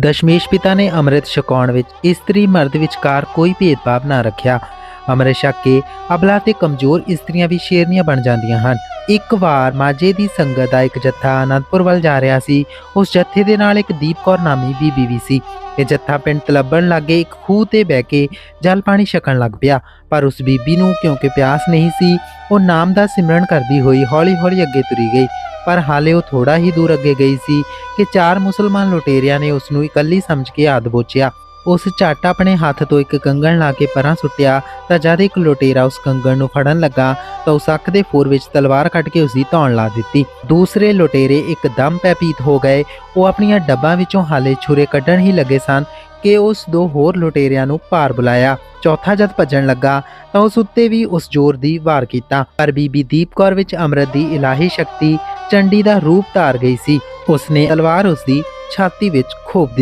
ਦਸ਼ਮੇਸ਼ ਪਿਤਾ ਨੇ ਅੰਮ੍ਰਿਤ ਛਕਾਉਣ ਵਿੱਚ ਇਸਤਰੀ ਮਰਦ ਵਿਚਕਾਰ ਕੋਈ ਭੇਦਭਾਵ ਨਾ ਰੱਖਿਆ। ਅੰਮ੍ਰਿਤ ਛਕ ਕੇ ਅਬਲਾ ਤੇ ਕਮਜ਼ੋਰ ਇਸਤਰੀਆਂ ਵੀ ਸ਼ੇਰਨੀਆਂ ਬਣ ਜਾਂਦੀਆਂ ਹਨ। ਇੱਕ ਵਾਰ ਮਾਝੇ ਦੀ ਸੰਗਤ ਦਾ ਇੱਕ ਜੱਥਾ ਅਨੰਦਪੁਰ ਵੱਲ ਜਾ ਰਿਹਾ ਸੀ। ਉਸ ਜੱਥੇ ਦੇ ਨਾਲ ਇੱਕ ਦੀਪ ਕੌਰ ਨਾਮੀ ਬੀਬੀ ਵੀ ਸੀ। ਇਹ ਜੱਥਾ ਪਿੰਡ ਤਲੱਬਣ ਲਾਗੇ ਇੱਕ ਖੂਹ ਤੇ ਬਹਿ ਕੇ ਜਲ ਪਾਣੀ ਛਕਣ ਲੱਗ ਪਿਆ। ਪਰ ਉਸ ਬੀਬੀ ਨੂੰ ਕਿਉਂਕਿ ਪਿਆਸ ਨਹੀਂ ਸੀ, ਉਹ ਨਾਮ ਦਾ ਸਿਮਰਨ ਕਰਦੀ ਹੋਈ ਹੌਲੀ-ਹੌਲੀ ਅੱਗੇ ਤੁਰੀ ਗਈ। ਪਰ ਹਾਲੇ ਉਹ ਥੋੜਾ ਹੀ ਦੂਰ ਅੱਗੇ ਗਈ ਸੀ ਕਿ ਚਾਰ ਮੁਸਲਮਾਨ ਲੁਟੇਰਿਆਂ ਨੇ ਉਸ ਨੂੰ ਇਕੱਲੀ ਸਮਝ ਕੇ ਆਦ ਬੋਚਿਆ ਉਸ ਝੱਟ ਆਪਣੇ ਹੱਥ ਤੋਂ ਇੱਕ ਕੰਗਣ ਲਾ ਕੇ ਪਰਾਂ ਸੁੱਟਿਆ ਤਾਂ ਜਦ ਇੱਕ ਲੁਟੇਰਾ ਉਸ ਕੰਗਣ ਨੂੰ ਫੜਨ ਲੱਗਾ ਤਾਂ ਉਸ ਅੱਖ ਦੇ ਫੋਰ ਵਿੱਚ ਤਲਵਾਰ ਕੱਢ ਕੇ ਉਸ ਦੀ ਧੌਣ ਲਾ ਦਿੱਤੀ। ਦੂਸਰੇ ਲੁਟੇਰੇ ਇੱਕਦਮ ਪੈਪੀਤ ਹੋ ਗਏ। ਉਹ ਆਪਣੀਆਂ ਡੱਬਾਂ ਵਿੱਚੋਂ ਹਾਲੇ ਛੁਰੇ ਕੱਢਣ ਹੀ ਲੱਗੇ ਸਨ ਕਿ ਉਸ ਦੋ ਹੋਰ ਲੁਟੇਰਿਆਂ ਨੂੰ ਭਾਰ ਬੁਲਾਇਆ। ਚੌਥਾ ਜਦ ਭੱਜਣ ਲੱਗਾ ਤਾਂ ਉਸ ਉੱਤੇ ਵੀ ਉਸ ਜ਼ੋਰ ਦੀ ਵਾਰ ਕੀਤਾ। ਪਰ ਬੀਬੀ ਦੀਪ ਕੌਰ ਵਿੱਚ ਅੰਮ੍ਰਿਤ ਦੀ ਇਲਾਹੀ ਸ਼ਕਤੀ ਚੰਡੀ ਦਾ ਰੂਪ ਧਾਰ ਗਈ ਸੀ। ਉਸਨੇ ਤਲਵਾਰ ਉਸਦੀ ਛਾਤੀ ਵਿੱਚ ਖੋਪ ਦਿੱਤੀ।